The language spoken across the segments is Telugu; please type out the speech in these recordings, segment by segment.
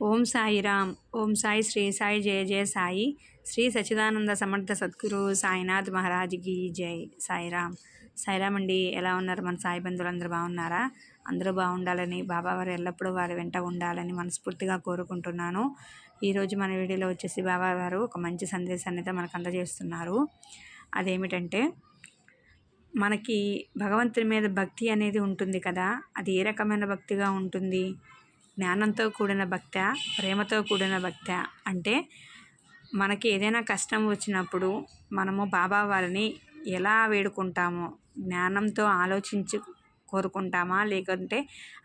ఓం సాయిరామ్ ఓం సాయి శ్రీ సాయి జయ జయ సాయి. శ్రీ సచిదానంద సమర్థ సద్గురు సాయినాథ్ మహారాజ్కి జై సాయిరామ్ సాయిరామ్ అండి ఎలా ఉన్నారు మన సాయి బంధువులు? అందరూ బాగున్నారా? అందరూ బాగుండాలని బాబావారు ఎల్లప్పుడూ వారి వెంట ఉండాలని మనస్ఫూర్తిగా కోరుకుంటున్నాను. ఈరోజు మన వీడియోలో వచ్చేసి బాబావారు ఒక మంచి సందేశాన్ని అయితే మనకు అందజేస్తున్నారు. అదేమిటంటే మనకి భగవంతుని మీద భక్తి అనేది ఉంటుంది కదా అది ఏ రకమైన భక్తిగా ఉంటుంది? జ్ఞానంతో కూడిన భక్త ప్రేమతో కూడిన భక్త అంటే మనకి ఏదైనా కష్టం వచ్చినప్పుడు మనము బాబా వారిని ఎలా వేడుకుంటామో జ్ఞానంతో ఆలోచించి కోరుకుంటామా లేకుంటే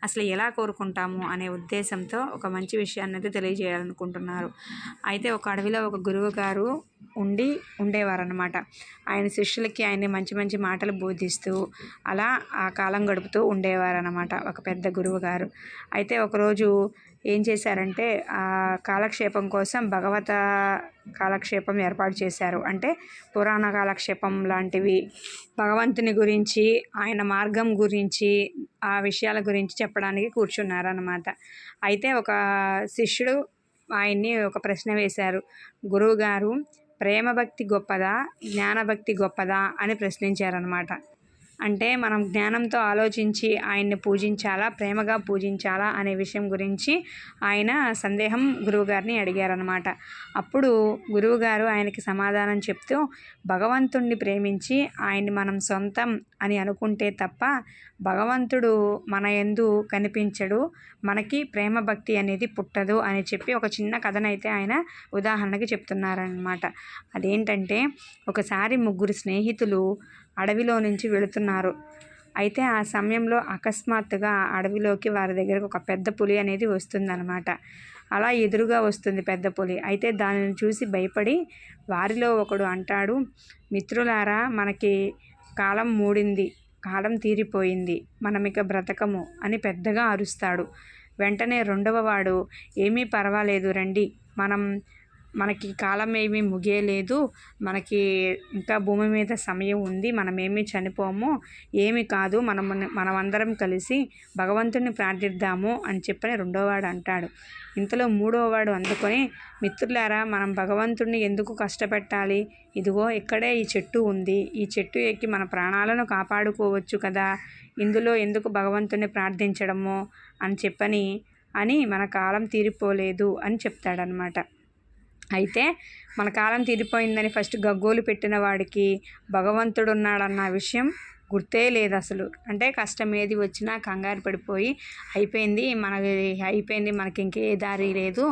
అసలు ఎలా కోరుకుంటాము అనే ఉద్దేశంతో ఒక మంచి విషయాన్ని అయితే తెలియజేయాలనుకుంటున్నారు. అయితే ఒక అడవిలో ఒక గురువు గారు ఉండి ఉండేవారనమాట ఆయన శిష్యులకి ఆయన్ని మంచి మంచి మాటలు బోధిస్తూ అలా ఆ కాలం గడుపుతూ ఉండేవారనమాట ఒక పెద్ద గురువు గారు అయితే ఒకరోజు ఏం చేశారంటే ఆ కాలక్షేపం కోసం భగవత కాలక్షేపం ఏర్పాటు చేశారు. అంటే పురాణ కాలక్షేపం లాంటివి. భగవంతుని గురించి ఆయన మార్గం గురించి ఆ విషయాల గురించి చెప్పడానికి కూర్చున్నారనమాట అయితే ఒక శిష్యుడు ఆయన్ని ఒక ప్రశ్న వేశారు. గురువుగారు ప్రేమభక్తి గొప్పదా జ్ఞానభక్తి గొప్పదా అని ప్రశ్నించారనమాట అంటే మనం జ్ఞానంతో ఆలోచించి ఆయన్ని పూజించాలా ప్రేమగా పూజించాలా అనే విషయం గురించి ఆయన సందేహం గురువుగారిని అడిగారనమాట అప్పుడు గురువుగారు ఆయనకి సమాధానం చెప్తూ భగవంతుణ్ణి ప్రేమించి ఆయన్ని మనం సొంతం అని అనుకుంటే తప్ప భగవంతుడు మన ఎందు కనిపించడు మనకి ప్రేమ భక్తి అనేది పుట్టదు అని చెప్పి ఒక చిన్న కథనైతే ఆయన ఉదాహరణకి చెప్తున్నారనమాట అదేంటంటే ఒకసారి ముగ్గురు స్నేహితులు అడవిలో నుంచి వెళుతున్నారు. అయితే ఆ సమయంలో అకస్మాత్తుగా అడవిలోకి వారి దగ్గరకు ఒక పెద్ద పులి అనేది వస్తుందన్నమాట. అలా ఎదురుగా వస్తుంది పెద్ద పులి. అయితే దానిని చూసి భయపడి వారిలో ఒకడు అంటాడు మిత్రులారా మనకి కాలం మూడింది. కాలం తీరిపోయింది. మనం ఇక బ్రతకము అని పెద్దగా అరుస్తాడు. వెంటనే రెండవ వాడు ఏమీ పర్వాలేదు రండి. మనం మనకి కాలం ఏమీ ముగియలేదు. మనకి ఇంకా భూమి మీద సమయం ఉంది. మనం ఏమీ చనిపోము ఏమి కాదు. మనం మనమందరం కలిసి భగవంతుని ప్రార్థిద్దాము అని చెప్పని రెండోవాడు అంటాడు. ఇంతలో మూడోవాడు అందుకొని మిత్రులారా మనం భగవంతుడిని ఎందుకు కష్టపెట్టాలి? ఇదిగో ఇక్కడే ఈ చెట్టు ఉంది. ఈ చెట్టు ఎక్కి మన ప్రాణాలను కాపాడుకోవచ్చు కదా. ఇందులో ఎందుకు భగవంతుని ప్రార్థించడము? అని చెప్పని అని మన కాలం తీరిపోలేదు అని చెప్తాడనమాట అయితే మన కాలం తీరిపోయిందని ఫస్ట్ గగ్గోలు పెట్టిన వాడికి భగవంతుడు ఉన్నాడన్న విషయం గుర్తే లేదు అసలు. అంటే కష్టం ఏది వచ్చినా కంగారు పడిపోయి అయిపోయింది మనకి అయిపోయింది మనకి ఇంకే దారి లేదు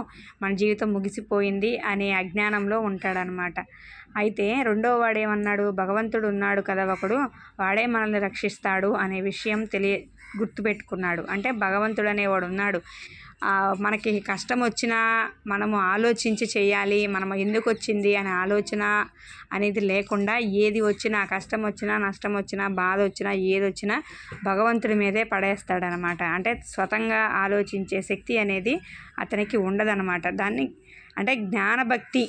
మన జీవితం ముగిసిపోయింది అనే అజ్ఞానంలో ఉంటాడనమాట అయితే రెండో వాడేమన్నాడు? భగవంతుడు ఉన్నాడు కదా ఒకడు వాడే మనల్ని రక్షిస్తాడు అనే విషయం తెలియ గుర్తుపెట్టుకున్నాడు. అంటే భగవంతుడు అనేవాడు ఉన్నాడు మనకి కష్టం వచ్చినా మనము ఆలోచించి చేయాలి మనం ఎందుకు వచ్చింది అనే ఆలోచన అనేది లేకుండా ఏది వచ్చినా కష్టం వచ్చినా నష్టం వచ్చినా బాధ వచ్చినా ఏది వచ్చినా భగవంతుడి మీదే పడేస్తాడనమాట. అంటే స్వతంగా ఆలోచించే శక్తి అనేది అతనికి ఉండదనమాట. దాన్ని అంటే జ్ఞానభక్తి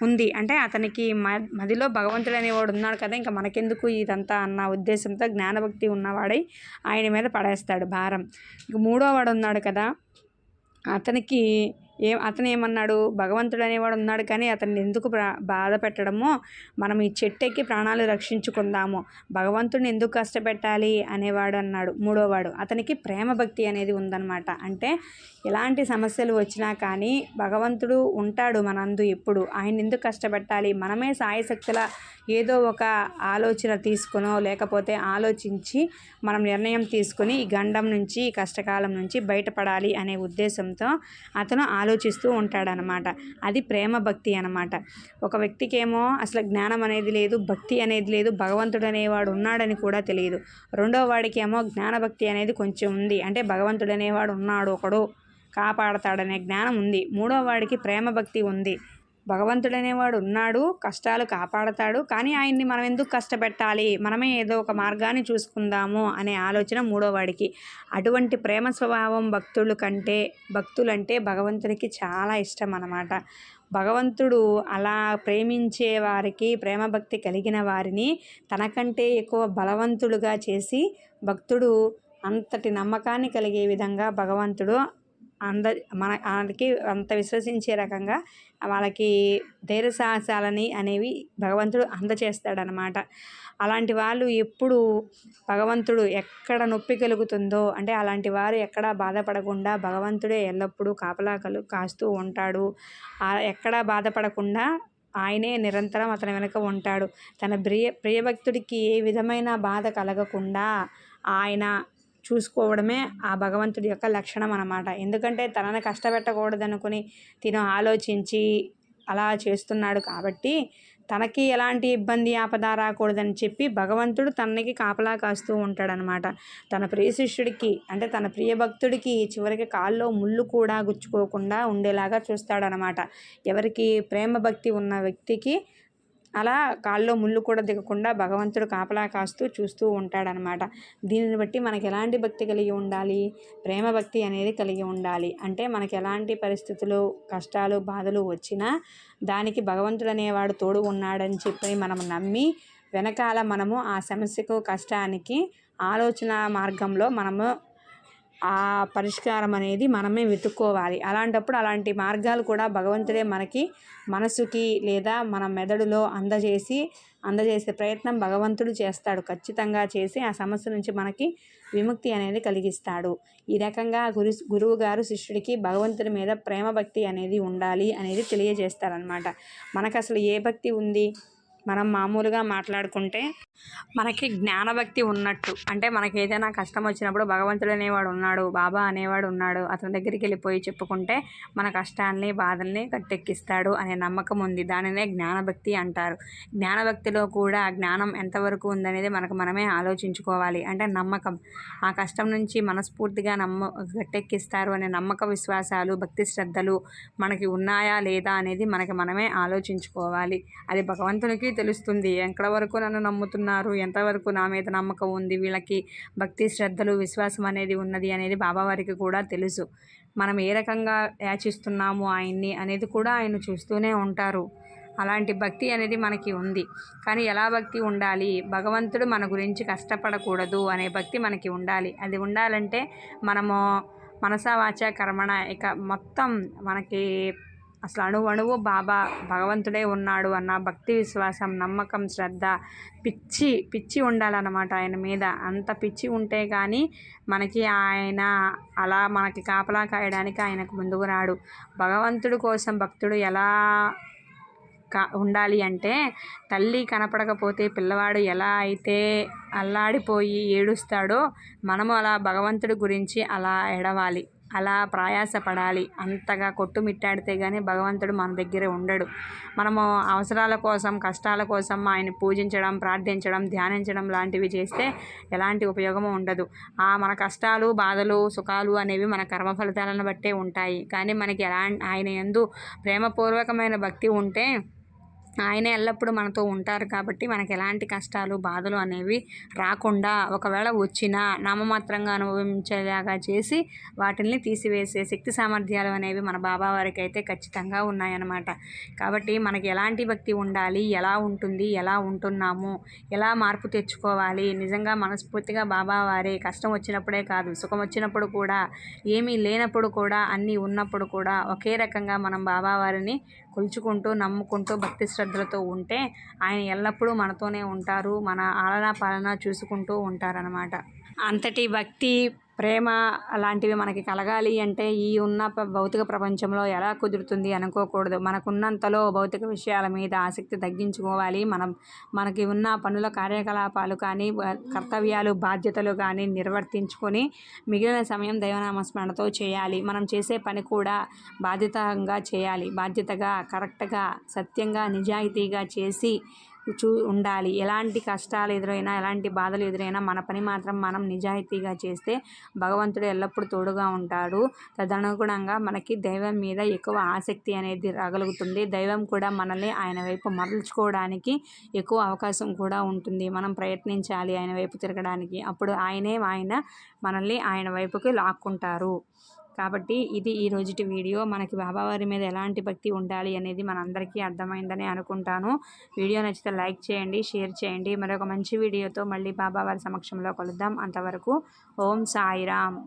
ఉంది. అంటే అతనికి మ మదిలో భగవంతుడు అనేవాడు ఉన్నాడు కదా ఇంకా మనకెందుకు ఇదంతా అన్న ఉద్దేశంతో జ్ఞానభక్తి ఉన్నవాడై ఆయన మీద పడేస్తాడు భారం. ఇంక మూడో వాడు ఉన్నాడు కదా అతనికి ఏ అతను ఏమన్నాడు భగవంతుడు అనేవాడు ఉన్నాడు కానీ అతన్ని ఎందుకు బాధ పెట్టడమో మనం ఈ చెట్టెక్కి ప్రాణాలు రక్షించుకుందాము. భగవంతుడిని ఎందుకు కష్టపెట్టాలి? అనేవాడు అన్నాడు మూడోవాడు. అతనికి ప్రేమ భక్తి అనేది ఉందన్నమాట. అంటే ఎలాంటి సమస్యలు వచ్చినా కానీ భగవంతుడు ఉంటాడు మనందు ఎప్పుడు. ఆయన ఎందుకు కష్టపెట్టాలి? మనమే సాయశక్తుల ఏదో ఒక ఆలోచన తీసుకునో లేకపోతే ఆలోచించి మనం నిర్ణయం తీసుకుని ఈ గండం నుంచి ఈ కష్టకాలం నుంచి బయటపడాలి అనే ఉద్దేశంతో అతను ఆలోచిస్తూ ఉంటాడనమాట. అది ప్రేమ భక్తి అనమాట. ఒక వ్యక్తికేమో అసలు జ్ఞానం అనేది లేదు భక్తి అనేది లేదు భగవంతుడు అనేవాడు ఉన్నాడని కూడా తెలియదు. రెండో వాడికి ఏమో జ్ఞానభక్తి అనేది కొంచెం ఉంది. అంటే భగవంతుడు అనేవాడు ఉన్నాడు ఒకడు కాపాడతాడనే జ్ఞానం ఉంది. మూడో వాడికి ప్రేమ భక్తి ఉంది. భగవంతుడనేవాడు ఉన్నాడు కష్టాలు కాపాడతాడు కానీ ఆయన్ని మనం ఎందుకు కష్టపెట్టాలి? మనమే ఏదో ఒక మార్గాన్ని చూసుకుందాము అనే ఆలోచన మూడోవాడికి. అటువంటి ప్రేమ స్వభావం భక్తులు కంటే భక్తులంటే భగవంతుడికి చాలా ఇష్టం అన్నమాట. భగవంతుడు అలా ప్రేమించే వారికి ప్రేమ భక్తి కలిగిన వారిని తనకంటే ఎక్కువ బలవంతుడుగా చేసి భక్తుడు అంతటి నమ్మకాన్ని కలిగే విధంగా భగవంతుడు అంద మన వాళ్ళకి అంత విశ్వసించే రకంగా వాళ్ళకి ధైర్య సాహసాలని అనేవి భగవంతుడు అందచేస్తాడనమాట అలాంటి వాళ్ళు ఎప్పుడు భగవంతుడు ఎక్కడ నొప్పి కలుగుతుందో అంటే అలాంటి వారు ఎక్కడ బాధపడకుండా భగవంతుడే ఎల్లప్పుడూ కాపలా కలు కాస్తూ ఉంటాడు. ఎక్కడా బాధపడకుండా ఆయనే నిరంతరం అతని వెనుక ఉంటాడు. తన ప్రియ ప్రియభక్తుడికి ఏ విధమైన బాధ కలగకుండా ఆయన చూసుకోవడమే ఆ భగవంతుడి యొక్క లక్షణం అనమాట ఎందుకంటే తనని కష్టపెట్టకూడదనుకుని తిను ఆలోచించి అలా చేస్తున్నాడు కాబట్టి తనకి ఎలాంటి ఇబ్బంది ఆపద రాకూడదని చెప్పి భగవంతుడు తనకి కాపలా కాస్తూ ఉంటాడనమాట తన ప్రియ శిష్యుడికి అంటే తన ప్రియ భక్తుడికి చివరికి కాల్లో ముళ్ళు కూడా గుచ్చుకోకుండా ఉండేలాగా చూస్తాడనమాట ఎవరికి ప్రేమ భక్తి ఉన్న వ్యక్తికి అలా కాల్లో ముళ్ళు కూడా దిగకుండా భగవంతుడు కాపలా కాస్తూ చూస్తూ ఉంటాడనమాట. దీనిని బట్టి మనకి ఎలాంటి భక్తి కలిగి ఉండాలి? ప్రేమ భక్తి అనేది కలిగి ఉండాలి. అంటే మనకి ఎలాంటి పరిస్థితులు కష్టాలు బాధలు వచ్చినా దానికి భగవంతుడు అనేవాడు తోడు ఉన్నాడని చెప్పి మనం నమ్మి వెనకాల మనము ఆ సమస్యకు కష్టానికి ఆలోచన మార్గంలో మనము ఆ పరిష్కారం అనేది మనమే వెతుక్కోవాలి. అలాంటప్పుడు అలాంటి మార్గాలు కూడా భగవంతుడే మనకి మనసుకి లేదా మన మెదడులో అందజేసి అందజేసే ప్రయత్నం భగవంతుడు చేస్తాడు. ఖచ్చితంగా చేసి ఆ సమస్య నుంచి మనకి విముక్తి అనేది కలిగిస్తాడు. ఈ రకంగా గురు గురువు గారు శిష్యుడికి భగవంతుడి మీద ప్రేమ భక్తి అనేది ఉండాలి అనేది తెలియజేస్తారనమాట మనకు అసలు ఏ భక్తి ఉంది? మనం మామూలుగా మాట్లాడుకుంటే మనకి జ్ఞానభక్తి ఉన్నట్టు. అంటే మనకి ఏదైనా కష్టం వచ్చినప్పుడు భగవంతుడు అనేవాడు ఉన్నాడు బాబా అనేవాడు ఉన్నాడు అతని దగ్గరికి వెళ్ళిపోయి చెప్పుకుంటే మన కష్టాన్ని బాధల్ని కట్టెక్కిస్తాడు అనే నమ్మకం ఉంది. దానినే జ్ఞానభక్తి అంటారు. జ్ఞానభక్తిలో కూడా జ్ఞానం ఎంతవరకు ఉందనేది మనకు మనమే ఆలోచించుకోవాలి. అంటే నమ్మకం. ఆ కష్టం నుంచి మనస్ఫూర్తిగా నమ్మ గట్టెక్కిస్తారు అనే నమ్మక విశ్వాసాలు భక్తి శ్రద్ధలు మనకి ఉన్నాయా లేదా అనేది మనకి మనమే ఆలోచించుకోవాలి. అది భగవంతునికి తెలుస్తుంది. ఎక్కడ వరకు నన్ను నమ్ముతున్నారు? ఎంతవరకు నా మీద నమ్మకం ఉంది? వీళ్ళకి భక్తి శ్రద్ధలు విశ్వాసం అనేది ఉన్నది అనేది బాబావారికి కూడా తెలుసు. మనం ఏ రకంగా యాచిస్తున్నాము ఆయన్ని అనేది కూడా ఆయన చూస్తూనే ఉంటారు. అలాంటి భక్తి అనేది మనకి ఉంది. కానీ ఎలా భక్తి ఉండాలి? భగవంతుడు మన గురించి కష్టపడకూడదు అనే భక్తి మనకి ఉండాలి. అది ఉండాలంటే మనము మనసా వాచ కర్మణ ఇక మొత్తం మనకి అసలు అణువు అణువు బాబా భగవంతుడే ఉన్నాడు అన్న భక్తి విశ్వాసం నమ్మకం శ్రద్ధ పిచ్చి పిచ్చి ఉండాలన్నమాట ఆయన మీద. అంత పిచ్చి ఉంటే కానీ మనకి ఆయన అలా మనకి కాపలా కాయడానికి ఆయనకు ముందుకు రాడు. భగవంతుడు కోసం భక్తుడు ఎలా కా ఉండాలి అంటే తల్లి కనపడకపోతే పిల్లవాడు ఎలా అయితే అల్లాడిపోయి ఏడుస్తాడో మనము అలా భగవంతుడి గురించి అలా ఎడవాలి అలా ప్రయాసపడాలి. అంతగా కొట్టుమిట్టాడితే కానీ భగవంతుడు మన దగ్గర ఉండడు. మనము అవసరాల కోసం కష్టాల కోసం ఆయన పూజించడం ప్రార్థించడం ధ్యానించడం లాంటివి చేస్తే ఎలాంటి ఉపయోగము ఉండదు. ఆ మన కష్టాలు బాధలు సుఖాలు అనేవి మన కర్మ ఫలితాలను బట్టే ఉంటాయి. కానీ మనకి ఎలా ఆయన ఎందు ప్రేమపూర్వకమైన భక్తి ఉంటే ఆయన ఎల్లప్పుడూ మనతో ఉంటారు కాబట్టి మనకు ఎలాంటి కష్టాలు బాధలు అనేవి రాకుండా ఒకవేళ వచ్చినా నామమాత్రంగా అనుభవించేలాగా చేసి వాటిని తీసివేసే శక్తి సామర్థ్యాలు అనేవి మన బాబా వారికి అయితే ఖచ్చితంగా ఉన్నాయన్నమాట. కాబట్టి మనకి ఎలాంటి భక్తి ఉండాలి ఎలా ఉంటుంది ఎలా ఉంటున్నాము ఎలా మార్పు తెచ్చుకోవాలి నిజంగా మనస్ఫూర్తిగా బాబావారి కష్టం వచ్చినప్పుడే కాదు సుఖం వచ్చినప్పుడు కూడా ఏమీ లేనప్పుడు కూడా అన్నీ ఉన్నప్పుడు కూడా ఒకే రకంగా మనం బాబావారిని కొలుచుకుంటూ నమ్ముకుంటూ భక్తి శ్రద్ధలతో ఉంటే ఆయన ఎల్లప్పుడూ మనతోనే ఉంటారు. మన ఆలనా పాలన చూసుకుంటూ ఉంటారనమాట అంతటి భక్తి ప్రేమ అలాంటివి మనకి కలగాలి అంటే ఈ ఉన్న భౌతిక ప్రపంచంలో ఎలా కుదురుతుంది అనుకోకూడదు. మనకున్నంతలో భౌతిక విషయాల మీద ఆసక్తి తగ్గించుకోవాలి. మనం మనకి ఉన్న పనుల కార్యకలాపాలు కానీ కర్తవ్యాలు బాధ్యతలు కానీ నిర్వర్తించుకొని మిగిలిన సమయం దైవనామస్మరణతో చేయాలి. మనం చేసే పని కూడా బాధ్యతంగా చేయాలి. బాధ్యతగా కరెక్ట్గా సత్యంగా నిజాయితీగా చేసి చూ ఉండాలి. ఎలాంటి కష్టాలు ఎదురైనా ఎలాంటి బాధలు ఎదురైనా మన పని మాత్రం మనం నిజాయితీగా చేస్తే భగవంతుడు ఎల్లప్పుడూ తోడుగా ఉంటాడు. తదనుగుణంగా మనకి దైవం మీద ఎక్కువ ఆసక్తి అనేది రాగలుగుతుంది. దైవం కూడా మనల్ని ఆయన వైపు మరల్చుకోవడానికి ఎక్కువ అవకాశం కూడా ఉంటుంది. మనం ప్రయత్నించాలి ఆయన వైపు తిరగడానికి. అప్పుడు ఆయనే ఆయన మనల్ని ఆయన వైపుకి లాక్కుంటారు. కాబట్టి ఇది ఈ రోజుటి వీడియో. మనకి బాబావారి మీద ఎలాంటి భక్తి ఉండాలి అనేది మనందరికీ అర్థమైందని అనుకుంటాను. వీడియో నచ్చితే లైక్ చేయండి షేర్ చేయండి. మరొక మంచి వీడియోతో మళ్ళీ బాబావారి సమక్షంలో కలుద్దాం. అంతవరకు ఓం సాయిరామ్.